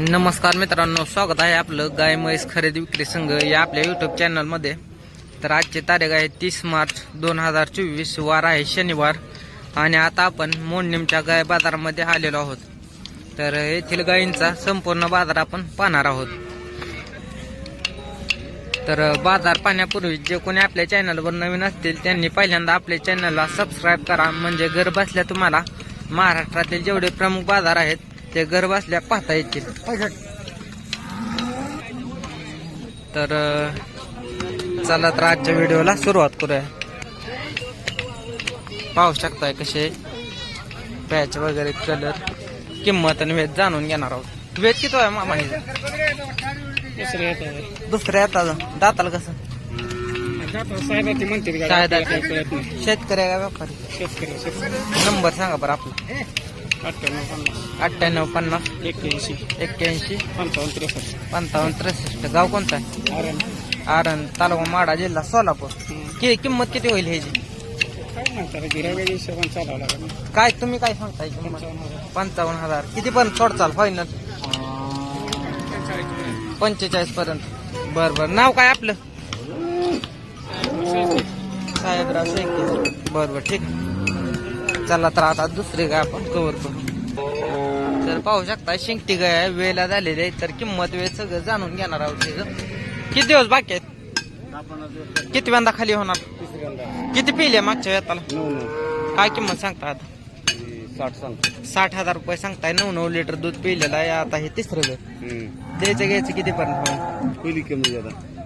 नमस्कार मित्रांनो स्वागत आहे आपलं गाय म्हैस खरेदी विक्री संघ या आपल्या युट्यूब चॅनलमध्ये तर आजची तारीख आहे तीस मार्च दोन हजार चोवीस वार आहे शनिवार आणि आता आपण मोडणीमच्या गाय बाजारामध्ये आलेलो आहोत. तर येथील गायींचा संपूर्ण बाजार आपण पाहणार आहोत. तर बाजार पाहण्यापूर्वी जे कोणी आपल्या चॅनलवर नवीन असतील त्यांनी पहिल्यांदा आपल्या चॅनलला सबस्क्राईब करा. म्हणजे घर बसल्या तुम्हाला महाराष्ट्रातील जेवढे प्रमुख बाजार आहेत ते घर बसल्या पाहता येतील. तर चला तर आजच्या व्हिडिओला सुरुवात करूया. पाहू शकताय कसे पॅच वगैरे कलर किंमत आणि वेद जाणून घेणार आहोत. वेद किती आहे मामा दुसऱ्या येतात दाताला कसं. शेतकरी आहे का व्यापारी? नंबर सांगा बरं आपला. अठ्ठ्याण्णव पन्नास. एक्क्याऐंशी. एक्क्याऐंशी. पंचावन्न त्रेसष्ट. पंचावन्न त्रेसष्ट. गाव कोणता आहे? आरण. आरण. तालुका माडा जिल्हा सोलापूर. कि किंमत किती होईल ह्याची? काय म्हणतात गिराव्याच्या हिशोबाने चालावं लागेल ना. काय तुम्ही काय सांगताय किंमत? पंचावन्न हजार. पंचावन्न हजार. किती पण सोडचाल फायनल पंचेचाळीस पर्यंत. बर बर. नाव काय आपलं? साहेबराव शेळके बर बर. ठीक आहे. चला तर आता दुसरी गाय आपण कव्हर करू. तर पाहू शकता शिंगटी गाय वेळेला झालेली आहे. तर किंमत वेळ सगळं जाणून घेणार आहोत किती दिवस बाकी आहेत? किती वेंदा खाली होणार? किती पिले मागच्या वेताला नऊ काय किंमत सांगता आता? साठ हजार रुपये सांगताय नऊ नऊ लिटर दूध पिलेलं आहे. आता हे तिसरं द्यायचं घ्यायचं किती पर्यंत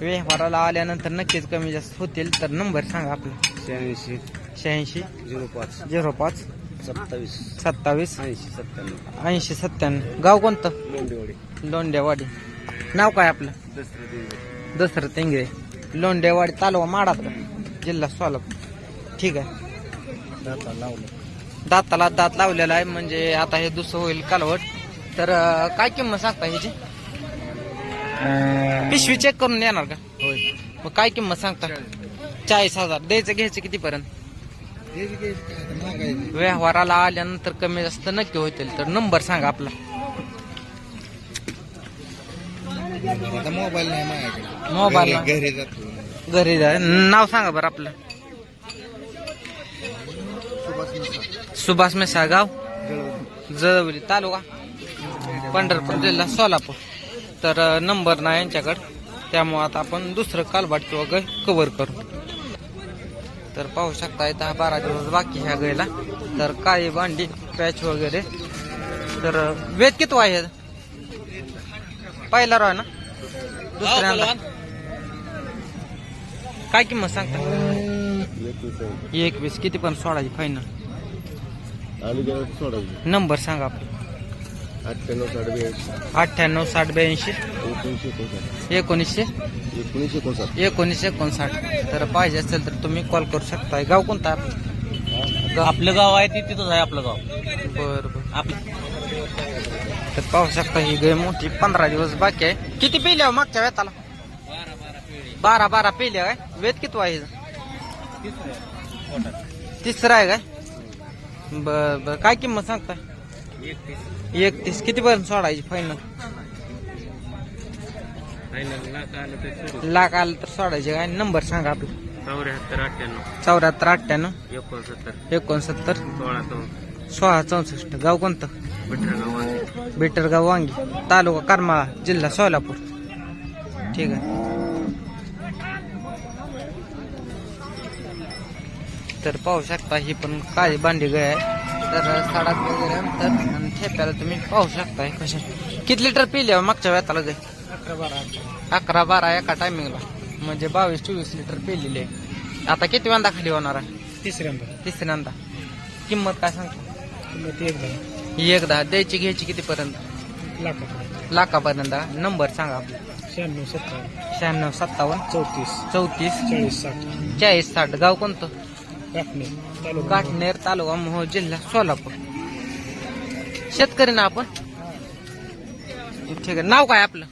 व्यवहाराला आल्यानंतर नक्कीच कमी जास्त होतील. तर नंबर सांगा आपला. शहाऐंशी. शहाऐंशी. झिरो पाच. झिरो पाच. सत्तावीस. सत्तावीस. ऐंशी सत्त्याण्णव. ऐंशी सत्त्याण्णव. गाव कोणतं? लोंडेवाडी. लोंडेवाडी. नाव काय आपलं? दसरा देवी तेंगरे लोंडेवाडी तालुका माडात जिल्हा सोलापूर. ठीक आहे. दाता लावलं. दाताला दात लावलेला आहे. म्हणजे आता हे दुसरं होईल कालवट. तर अं, काय किंमत सांगता ह्याची पिशवी चेक करून येणार का? होय. मग काय किंमत सांगता? चाळीस हजार. द्यायचं घ्यायचं किती पर्यंत व्यवहाराला आल्यानंतर कमी जास्त नक्की होतील. तर नंबर सांगा आपला. मोबाईल नाही माझ्याकडे. मोबाईल घरी जातो. घरी जा. नाव सांगा बरं आपलं. सुभाष मेसा गाव? जळवली. तालुका? पंढरपूर जिल्हा सोलापूर. तर नंबर नाही यांच्याकडं. त्यामुळं आता आपण दुसरं कालबाट किंवा कव्हर करू. तर पाहू शकता दहा बारा दिवस बाकी ह्या गायला. तर काळी भांडी पॅच वगैरे. तर वेद किती आहे पहिला रॉय ना? दुसऱ्यांदा काय किंमत सांगता? एकवीस. किती पण सोडायची फायनल सोडायची. नंबर सांगा आपला. अठ्ठ्याण्णव साठ ब्याऐंशी. अठ्ठ्याण्णव साठ ब्याऐंशी. एकोणीसशे एकोणीसशे? एकोणीसशे एकोणसाठ. एकोणीसशे एकोणसाठ. तर पाहिजे असेल तर तुम्ही कॉल करू शकता गाव कोणतं? आहे आपलं गाव आहे ते तिथंच आहे आपलं गाव. बरं बरं. आपलं. तर पाहू शकता ही गाय मोठी पंधरा दिवस बाकी आहे. किती पिल्या हो मागच्या वेताला बारा बारा पिल्या काय वेद किती आहे? तिसरा आहे काय? बर बर. काय किंमत सांगता एकतीस. किती पर्यंत सोडायची फायनल लाख आलं तर सोडायचे काय? नंबर सांगा आपला. चौऱ्याहत्तर अठ्ठ्याण्णव. चौऱ्याहत्तर अठ्ठ्याण्णव. एकोणसत्तर. एकोणसत्तर. सोळा चौदा सोळा चौसष्ट. गाव कोणतं? गाव बेटरगाव वांगी. तालुका करमाळा जिल्हा सोलापूर. ठीक आहे. तर पाहू शकता ही पण काळी बांडी गाय आहे. तर सडाक वगैरे अंतर आणि ठेप्याला तुम्ही पाहू शकताय कशा. किती लिटर पिले मागच्या वेताला गाय अकरा बारा अकरा बारा एका टायमिंगला म्हणजे बावीस चोवीस लिटर पिलेले आहे. आता किती वेंदा खाली होणार आहे? तिसऱ्यांदा. तिसऱ्यांदा. किंमत काय सांगतो? किंमत एकदा. एक दहा द्यायची घ्यायची कितीपर्यंत? लाखात लाखापर्यंत. नंबर सांगा आपला. शहाण्णव सत्तावन्न. शहाण्णव सत्तावन्न. चौतीस. चौतीस. चाळीस साठ. चाळीस साठ. गाव कोणतं? तालुका काटनेर तालुका मोहोळ जिल्हा सोलापूर. शेतकरी ना आपण? ठीक आहे. नाव काय आपलं?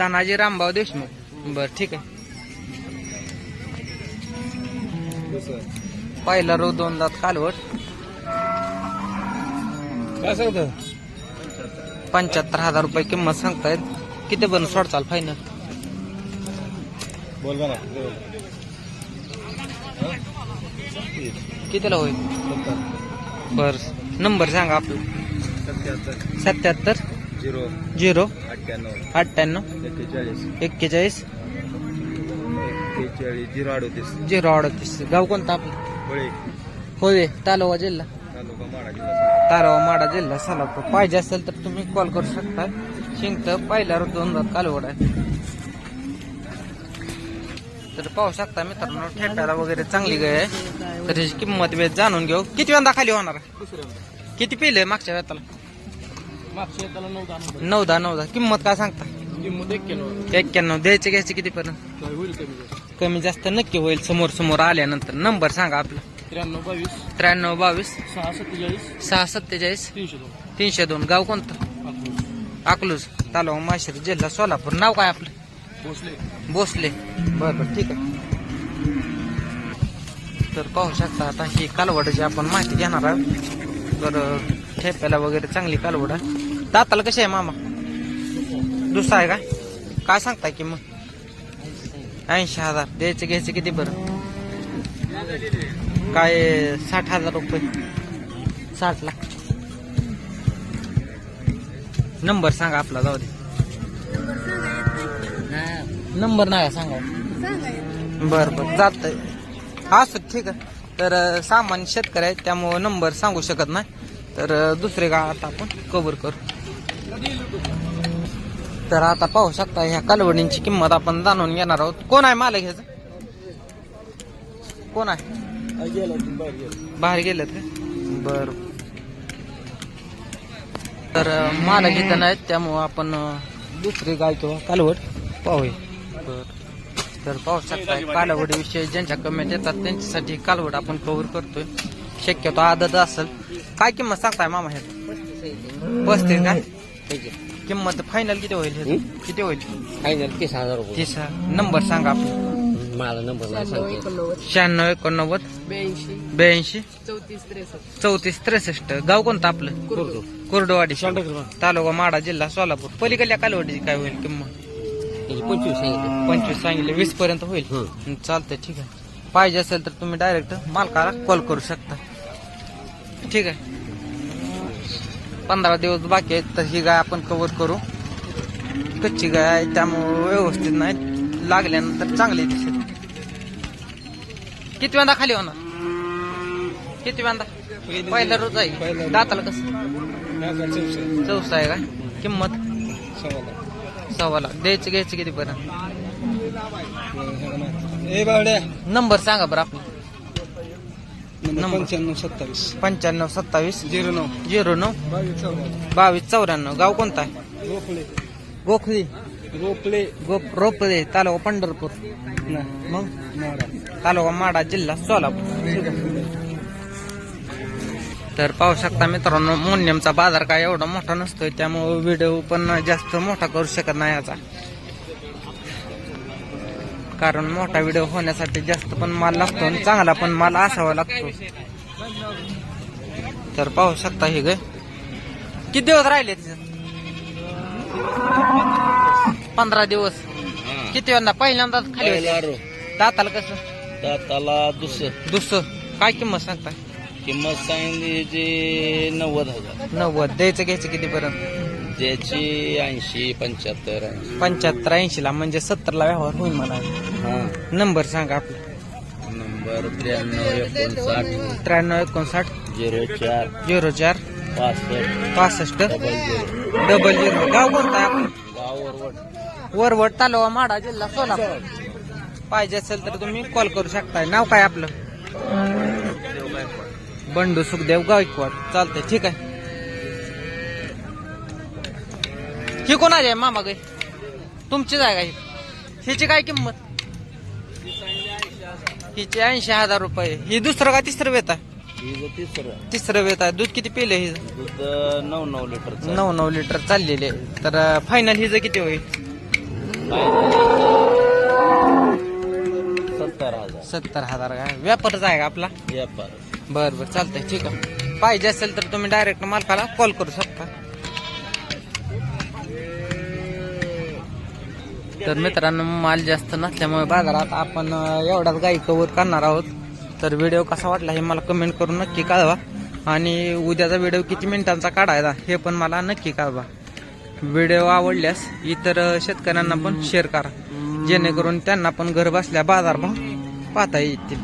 तानाजी रामभाऊ देशमुख. बर ठीक आहे. पहिला रो दोन दात कालवट. काय सांगतो? पंच्याहत्तर हजार रुपये किंमत सांगतायत किती बन सोडचाल फायनल बोल ना कितीला होईल? बर नंबर सांगा आपला. सत्याहत्तर. सत्याहत्तर. झिरो झिरो अठ्ठ्याण्णव अठ्ठ्याण्णव एक्केचाळीस. एक्केचाळीस. एक्केचाळीस झिरो अडतीस. झिरो अडतीस. गाव कोणतं आपलं? बळे होय तालुका जिल्हा. तालुका माडा जिल्हा. तारावा माडा जिल्हा सोलापूर. पाहिजे असेल तर तुम्ही कॉल करू शकता. शिंगत पहिल्यावर दोन दात कालवड आहे. तर पाहू शकता मित्रांनो ठेटाला वगैरे चांगली गाय आहे. तर ह्याची किंमत वेळ जाणून घेऊ. किती वेळा खाली होणार आहे? किती पिले मागच्या वेताला मागच्या नऊ दहा नऊ दहा नऊ दहा. किंमत काय सांगता? किंमत एक किलो एक्क्याण्णव. द्यायचे घ्यायचे किती पर्यंत? होईल कमी जास्त? कमी जास्त नक्की होईल. समोर समोर आल्यानंतर. नंबर सांगा आपला. त्र्याण्णव बावीस. त्र्याण्णव बावीस. सहा सत्तेचाळीस. सहा सत्तेचाळीस. तीनशे दोन. तीनशे दोन. गाव कोणतं? अकलूज. तालुका माशेर जिल्हा सोलापूर. नाव काय आपलं? भोसले. भोसले. बरं बरं. ठीक आहे. तर पाहू शकता आता ही कालवडाची आपण माहिती घेणार आहोत. तर ठेप्याला वगैरे चांगली कालवड. दाताला कशी आहे मामा? दुसरा आहे काय काय सांगताय की मग? ऐंशी हजार. द्यायचं घ्यायचं किती बरं? काय साठ हजार रुपये? साठ लाख. नंबर सांगा आपला जाऊ दे. नंबर नाही सांगा बर बर. जात असं ठीक आहे. तर सामान्य शेतकरी आहे त्यामुळं नंबर सांगू शकत नाही. तर दुसरे गाव आता आपण कव्हर करू. तर आता पाहू शकता ह्या कालवडींची किंमत आपण जाणून घेणार आहोत. कोण आहे मालक ह्याचं? कोण आहे? बाहेर गेलेत का? बर. तर मालक इथं नाहीत त्यामुळं आपण दुसरी गाय किंवा कालवड पाहूया. बर. तर पाहू शकता कालवडी विषयी ज्यांच्या कमेंट येतात त्यांच्यासाठी कालवड आपण कव्हर करतोय. शक्यतो आदत असेल काय किंमत सांगताय मामा हे? पस्तीस काय किंमत फायनल किती होईल ह्याची? किती होईल? फायनल तीस हजार रुपये. तीस नंबर सांगा आपला. मला नंबर नाही सांगते शहाण्णव एकोणनव्वद ब्याऐंशी ब्याऐंशी चौतीस त्रेसष्ट. चौतीस त्रेसष्ट. गाव कोणतं आपलं? कुर्डू. कुर्डवाडी. तालुका माडा जिल्हा सोलापूर. पलीकडल्या कालवडीची काय होईल किंमत? त्याची पंचवीस सांगितले. पंचवीस सांगितले. वीस पर्यंत होईल. हं. चालतंय ठीक आहे. पाहिजे असेल तर तुम्ही डायरेक्ट मालकाला कॉल करू शकता. ठीक आहे. पंधरा दिवस बाकी आहेत तर ही गाय आपण कव्हर करू. कच्ची गाय आहे त्यामुळे व्यवस्थित नाही. लागल्यानंतर चांगली दिसेल. किती वेळा खाली होणार? किती वेळा पहिला रोज आहे. दाताला कसं? चौसा आहे का? किंमत? सव्वा लाख द्यायचं घ्यायचं किती पर्यंत नंबर सांगा बरं आपला. नंबर. पंच्याण्णव सत्तावीस. पंच्याण्णव सत्तावीस. झिरो नऊ. झिरो नऊ. बावीस चौदा बावीस चौऱ्याण्णव. गाव कोणता आहे? रोपले गोखली. रोपले. गोप रोपदे तालुका पंढरपूर. मग? तालुका माडा जिल्हा सोलापूर. तर पाहू शकता मित्रांनो मोन्यमचा बाजार काय एवढा मोठा नसतोय त्यामुळे व्हिडिओ पण जास्त मोठा करू शकत नाही याचा. कारण मोठा व्हिडिओ होण्यासाठी जास्त पण माल लागतो आणि चांगला पण माल असावा लागतो. तर पाहू शकता हे ग. किती दिवस राहिले? पंधरा दिवस. किती वेळा पहिल्यांदाच खाली दाताला कसं? दाताला दुसरं. दुसरं. काय किंमत सांगता किंमत सांगितली जी नव्वद हजार. नव्वद. द्यायचं घ्यायचं किती पर्यंत त्याची ऐंशी पंच्याहत्तर ऐंशी पंच्याहत्तर ऐंशी ला म्हणजे सत्तर ला व्यवहार होईल मला हा. नंबर सांगा आपला. नंबर त्र्याण्णव एकोणसाठ. त्र्याण्णव एकोणसाठ. झिरो चार. झिरो चार. पासष्ट. पासष्ट. Double zero. Double zero. गाव कोणता आहे आपलं? गाव वरवड. वरवड तालुका माडा जिल्हा सोलापूर. पाहिजे असेल तर तुम्ही कॉल करू शकता नाव काय आपलं? बंडू सुखदेव गायकवाड. चालतंय ठीक आहे. ही कोणाची आहे? मामा गाय तुमचीच आहे. ही हिची काय किंमत? हिची ऐंशी हजार रुपये. ही दुसरं का तिसरं वेत आहे? हिचं तिसरं. तिसरं वेत आहे. दूध किती पिले हिज दूध नऊ नऊ लिटरचं नऊ नऊ लिटर चाललेले. तर फायनल हिचं किती होईल? सत्तर हजार. सत्तर हजार काय व्यापारच आहे का आपला? व्यापार. बर बर चालतंय. ठीक आहे. पाहिजे असेल तर तुम्ही डायरेक्ट मालकाला कॉल करू शकता. तर मित्रांनो माल जास्त नसल्यामुळे बाजारात आपण एवढाच गाई कवर करणार आहोत. तर व्हिडिओ कसा वाटला हे मला कमेंट करून नक्की कळवा. आणि उद्याचा व्हिडिओ किती मिनिटांचा काढायचा हे पण मला नक्की कळवा. व्हिडिओ आवडल्यास इतर शेतकऱ्यांना पण शेअर करा. जेणेकरून त्यांना पण घर बसल्या बाजारभाव पाहता येतील.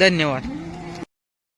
धन्यवाद.